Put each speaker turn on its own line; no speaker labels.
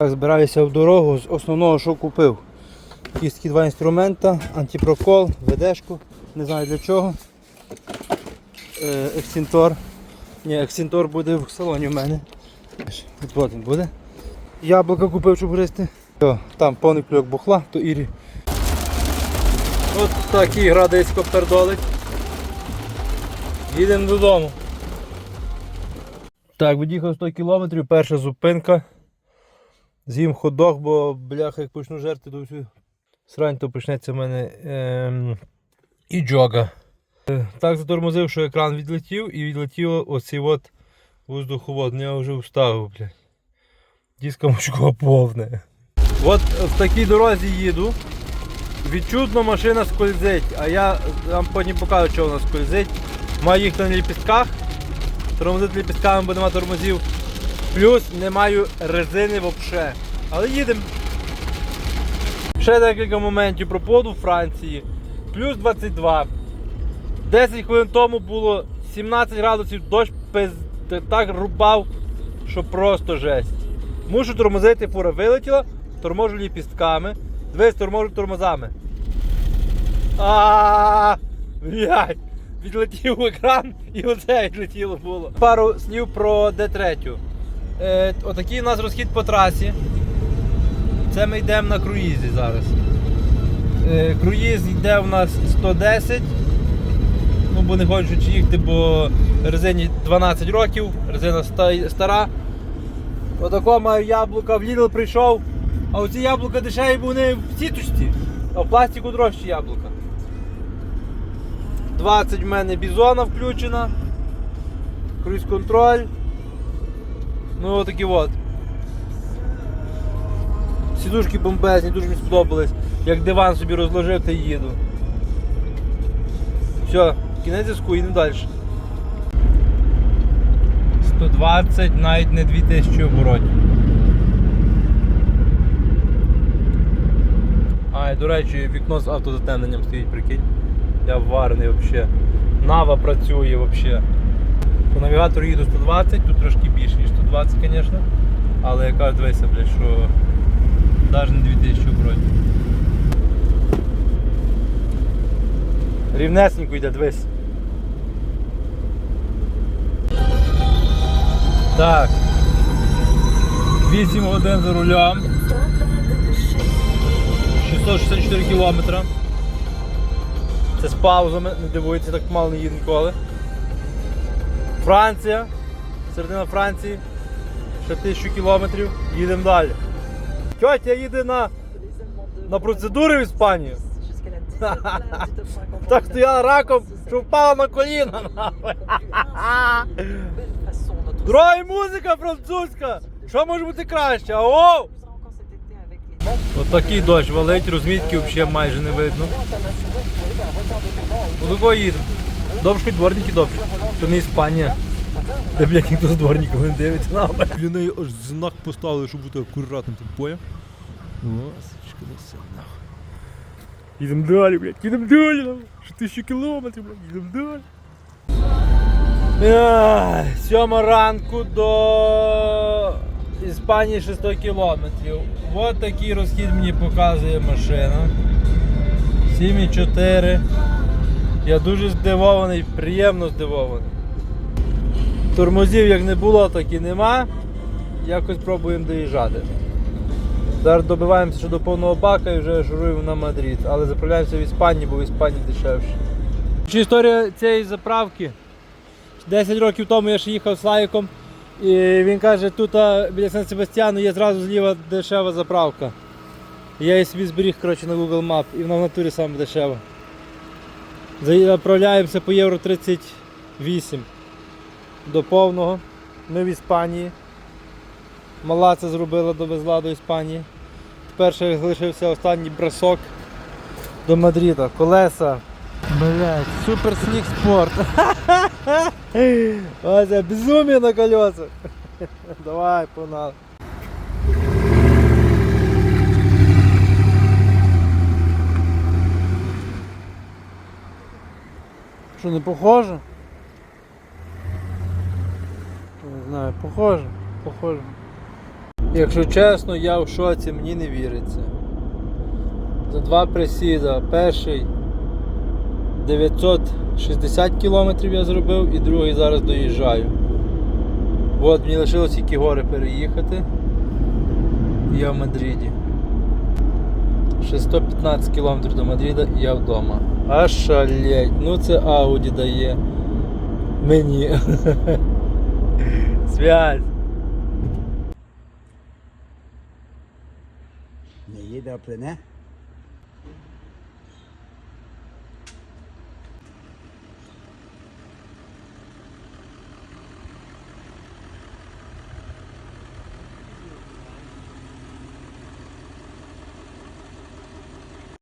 Збираюся в дорогу з основного, що купив. Якісь такі два інструмента, антипрокол, ведешку, не знаю для чого. Е, Ексінтор. Ні, ексінтор буде в салоні в мене. От буде. Яблука купив, щоб гристи. Там повний кльок бухла, то Ірі. От такий градисько пердолить. Їдемо додому. Так, від'їхав 100 кілометрів, перша зупинка. З'їм ходок, бо бляха, як почну жерти, то всю срань, то почнеться в мене ем, і джога. Е, Так затормозив, що екран відлетів і відлетіло оцей от воздуховод. Ну, Я вже вставив, блядь. Діска мучко повне. От в такій дорозі їду. Відчутно машина скользить, а я вам потім покажу, що вона скользить. Маю їхати на ліпістках. Тормозити ліпістками, бо нема тормозів. Плюс не маю резини взагалі. Але їдемо. Ще декілька моментів про погоду в Франції. Плюс 22. 10 хвилин тому було 17 градусів, дощ пиз... так рубав, що просто жесть. Мушу тормозити, фура вилетіла, торможу ліпістками, дивись, торможу тормозами. А, блядь, відлетів екран і оце відлетіло було. Пару слів про Д3. Е, отакий у нас розхід по трасі. Це ми йдемо на круїзі зараз. Е, круїз йде у нас 110. Ну, бо не хочу їхати, бо резині 12 років, резина ста- стара. Отако маю яблука, в Lidl прийшов, а оці яблука дешеві, бо вони в сіточці, а в пластику дорожчі яблука. 20 в мене бізона включена. Круїз контроль. Ну отакі от. Сідушки бомбезні, дуже мені сподобались. Як диван собі розложив та їду. Все, кінець зв'язку, їдемо далі. 120, навіть не 2000 оборотів. А, і до речі, вікно з автозатемненням стоїть, прикинь. Я варений взагалі. Нава працює взагалі. По навігатору їду 120, тут трошки більше, ніж 120, звісно. Але яка дивися, блядь, що не 2000 оборотів. Рівнесенько йде, дивись. Так. 8 годин за рулем. 664 кілометра. Це з паузами, не дивуйтеся, так мало не їду ніколи. Франція. Середина Франції. Ще 1000 кілометрів. Їдемо далі. Тьотя їде на, на процедури в Іспанію. Так стояла раком, що впала на коліна. Друга музика французька. Що може бути краще? От такий дощ валить, розмітки взагалі майже не видно. Ну до їдемо. Довше дворники довше. То не Іспанія. Де, блядь, ніхто з дворників не дивиться на мене.
Для неї аж знак поставили, щоб бути акуратним, ти поняв?
Ласочка, ну все, нахуй. Їдемо далі, блядь, їдемо далі, нахуй. Ще тисячу кілометрів, блядь, їдемо далі. Сьома ранку до Іспанії 600 кілометрів. От такий розхід мені показує машина. 7,4. Я дуже здивований, приємно здивований. Тормозів як не було, так і нема. Якось пробуємо доїжджати. Зараз добиваємося ще до повного бака і вже шуруємо на Мадрид. Але заправляємося в Іспанії, бо в Іспанії дешевше. Чи історія цієї заправки? 10 років тому я ще їхав з Лайком, і він каже, тут біля Сан Себастьяну є зразу зліва дешева заправка. Я її собі зберіг коротше, на Google Map і вона в натурі саме дешева. Заправляємося по євро 38 до повного. Ми в Іспанії. Мала це зробила, довезла до Іспанії. Тепер ще залишився останній бросок до Мадріда. Колеса. Блять, супер слік спорт. Ось це безумие на колесах. Давай, погнали. Що, не похоже? Не знаю, похоже, похоже. Якщо чесно, я в шоці, мені не віриться. За два присіда. Перший 960 кілометрів я зробив і другий зараз доїжджаю. От мені лишилось тільки гори переїхати. Я в Мадриді. Ще 115 кілометрів до Мадріда і я вдома. А шалеть, ну це Ауді дає мені. Связь.
Не їде, плене?